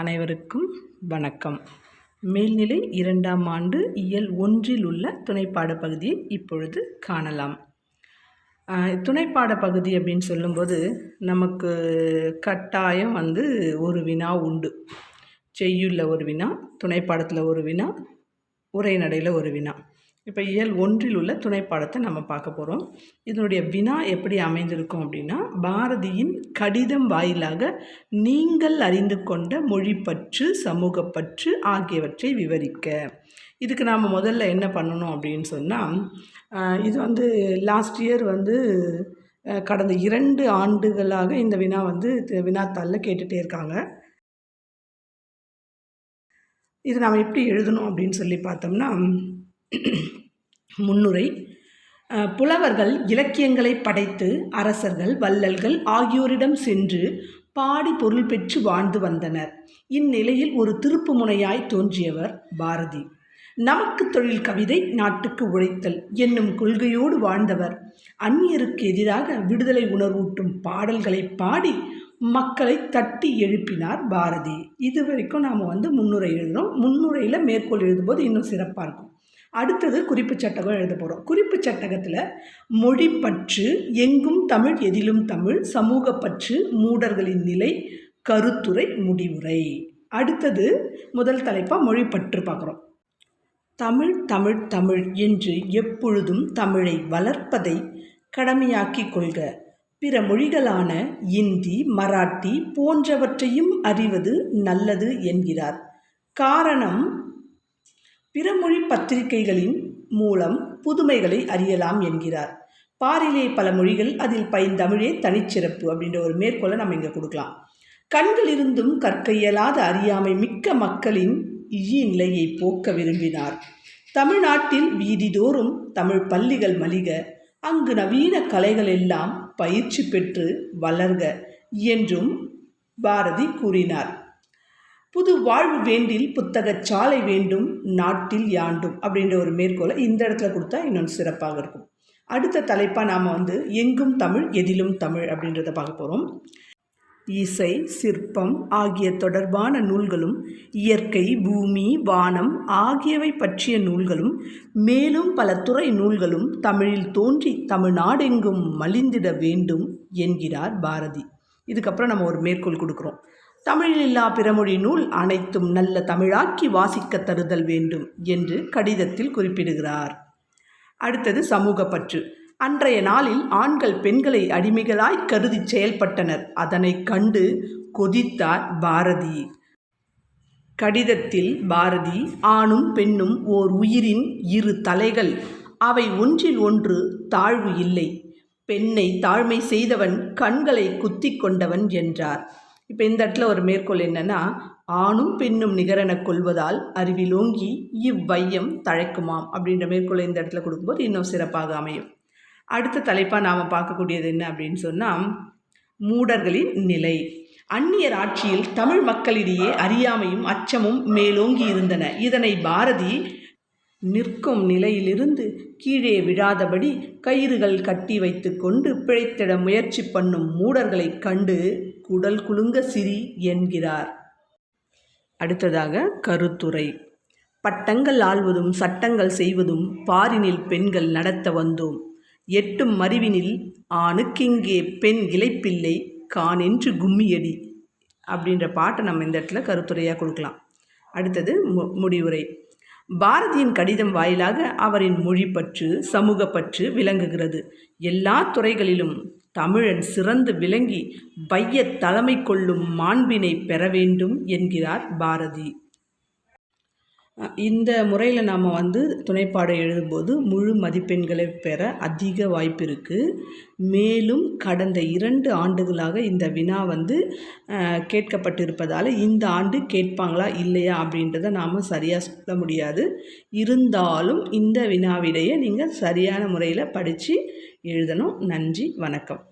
அனைவருக்கும் வணக்கம். மேல்நிலை இரண்டாம் ஆண்டு இயல் ஒன்றில் உள்ள துணைப்பாட பகுதியை இப்பொழுது காணலாம். துணைப்பாட பகுதி அப்படின்னு சொல்லும்போது நமக்கு கட்டாயம் வந்து ஒரு வினா உண்டு. செய்யுள்ள ஒரு வினா துணைப்பாடத்தில் ஒரு வினா உரைநடையில் ஒரு வினா. இப்போ இயல் ஒன்றில் உள்ள துணைப்பாடத்தை நம்ம பார்க்க போகிறோம் இதனுடைய வினா எப்படி அமைந்திருக்கும் அப்படின்னா பாரதியின் கடிதம் வாயிலாக நீங்கள் அறிந்து கொண்ட மொழிப்பற்று சமூகப்பற்று ஆகியவற்றை விவரிக்க. இதுக்கு நாம் முதல்ல என்ன பண்ணணும் அப்படின்னு சொன்னால் இது வந்து லாஸ்ட் இயர் வந்து கடந்த இரண்டு ஆண்டுகளாக இந்த வினா வந்து வினாத்தாளில் கேட்டுகிட்டே இருக்காங்க. இது நாம் எப்படி எழுதணும் அப்படின்னு சொல்லி பார்த்தோம்னா முன்னுரை. புலவர்கள் இலக்கியங்களை படைத்து அரசர்கள் வள்ளல்கள் ஆகியோரிடம் சென்று பாடி பொருள் பெற்று வாழ்ந்து வந்தனர். இந்நிலையில் ஒரு திருப்பு முனையாய் தோன்றியவர் பாரதி. நமக்கு தொழில் கவிதை நாட்டுக்கு உழைத்தல் என்னும் கொள்கையோடு வாழ்ந்தவர். அந்நியருக்கு எதிராக விடுதலை உணர்வூட்டும் பாடல்களை பாடி மக்களை தட்டி எழுப்பினார் பாரதி. இது வரைக்கும் நாம் வந்து முன்னுரை எழுதுகிறோம் முன்னுரையில் மேற்கோள் எழுதும்போது இன்னும் சிறப்பாக இருக்கும். அடுத்தது குறிப்பு சட்டகம் எழுத போகிறோம் குறிப்பு சட்டகத்தில் மொழிப்பற்று எங்கும் தமிழ் எதிலும் தமிழ் சமூகப்பற்று மூடர்களின் நிலை கருத்துரை முடிவுரை. அடுத்தது முதல் தலைப்பாக மொழிப்பற்று பார்க்குறோம் தமிழ் தமிழ் தமிழ் என்று எப்பொழுதும் தமிழை வளர்ப்பதை கடமையாக்கி கொள்க. பிற மொழிகளான இந்தி மராட்டி போன்றவற்றையும் அறிவது நல்லது என்கிறார். காரணம் பிறமொழி பத்திரிகைகளின் மூலம் புதுமைகளை அறியலாம் என்கிறார். பாரிலே பல மொழிகள் அதில் பைந்தமிழே தனிச்சிறப்பு அப்படின்ற ஒரு மேற்கோளை நம்ம இங்கே கொடுக்கலாம். கண்களிருந்தும் கற்க இயலாத அறியாமை மிக்க மக்களின் இயி நிலையை போக்க விரும்பினார். தமிழ்நாட்டில் வீதிதோறும் தமிழ் பள்ளிகள் மலிக அங்கு நவீன கலைகள் எல்லாம் பயிற்சி பெற்று வளர்க என்றும் பாரதி கூறினார். புது வாழ்வு வேண்டில் புத்தகச் சாலை வேண்டும் நாட்டில் யாண்டும் அப்படின்ற ஒரு மேற்கோளை இந்த இடத்துல கொடுத்தா இன்னொன்று சிறப்பாக இருக்கும். அடுத்த தலைப்பாக நாம் வந்து எங்கும் தமிழ் எதிலும் தமிழ் அப்படின்றத பார்க்க போகிறோம் இசை சிற்பம் ஆகிய தொடர்பான நூல்களும் இயற்கை பூமி வானம் ஆகியவை பற்றிய நூல்களும் மேலும் பல துறை நூல்களும் தமிழில் தோன்றி தமிழ்நாடெங்கும் மலிந்திட வேண்டும் என்கிறார் பாரதி. இதுக்கப்புறம் நம்ம ஒரு மேற்கோள் கொடுக்குறோம். தமிழில்லா பிறமொழி நூல் அனைத்தும் நல்ல தமிழாக்கி வாசிக்க தருதல் வேண்டும் என்று கடிதத்தில் குறிப்பிடுகிறார். அடுத்தது சமூக பற்று. அன்றைய நாளில் ஆண்கள் பெண்களை அடிமைகளாய் கருதி செயல்பட்டனர். அதனை கண்டு கொதித்தார் பாரதி. கடிதத்தில் பாரதி ஆணும் பெண்ணும் ஓர் உயிரின் இரு தலைகள். அவை ஒன்றில் ஒன்று தாழ்வு இல்லை. பெண்ணை தாழ்மை செய்தவன் கண்களை குத்தி கொண்டவன் என்றார். இப்போ இந்த இடத்துல ஒரு மேற்கோள் என்னென்னா ஆணும் பெண்ணும் நிகரென கொள்வதால் அறிவிலோங்கி இவ்வையம் தழைக்குமாம் அப்படின்ற மேற்கோளை இந்த இடத்துல கொடுக்கும்போது இன்னும் சிறப்பாக அமையும். அடுத்த தலைப்பாக நாம் பார்க்கக்கூடியது என்ன அப்படின்னு சொன்னால் மூடர்களின் நிலை. அந்நியர் ஆட்சியில் தமிழ் மக்களிடையே அறியாமையும் அச்சமும் மேலோங்கி இருந்தன. இதனை பாரதி நிற்கும் நிலையிலிருந்து கீழே விழாதபடி கயிறுகள் கட்டி வைத்துக்கொண்டு பிழைத்திட முயற்சி பண்ணும் மூடர்களைக் கண்டு குடல் குலுங்க சிரி என்கிறார். அடுத்ததாக கருத்துரை. பட்டங்கள் ஆள்வதும் சட்டங்கள் செய்வதும் பாரினில் பெண்கள் நடத்த வந்தோம். எட்டும் மறிவினில் ஆணுக்கிங்கே பெண் இழைப்பில்லை கானென்று கும்மியடி அப்படின்ற பாட்டை நம்ம இந்த இடத்துல கருத்துரையாக கொடுக்கலாம். அடுத்தது மு முடிவுரை. பாரதியின் கடிதம் வாயிலாக அவரின் மொழிப்பற்று சமூகப்பற்று விளங்குகிறது. எல்லா துறைகளிலும் தமிழன் சிறந்து விளங்கி வைய தலைமை கொள்ளும் மாண்பினை பெற வேண்டும் என்கிறார் பாரதி. இந்த முறையில் நாம் வந்து துணைப்பாடம் எழுதும்போது முழு மதிப்பெண்களை பெற அதிக வாய்ப்பு இருக்குது மேலும் கடந்த இரண்டு ஆண்டுகளாக இந்த வினா வந்து கேட்கப்பட்டிருப்பதால் இந்த ஆண்டு கேட்பாங்களா இல்லையா அப்படின்றத நாம் சரியாக சொல்ல முடியாது. இருந்தாலும் இந்த வினாவிடையே நீங்கள் சரியான முறையில் படித்து எழுதணும். நன்றி வணக்கம்.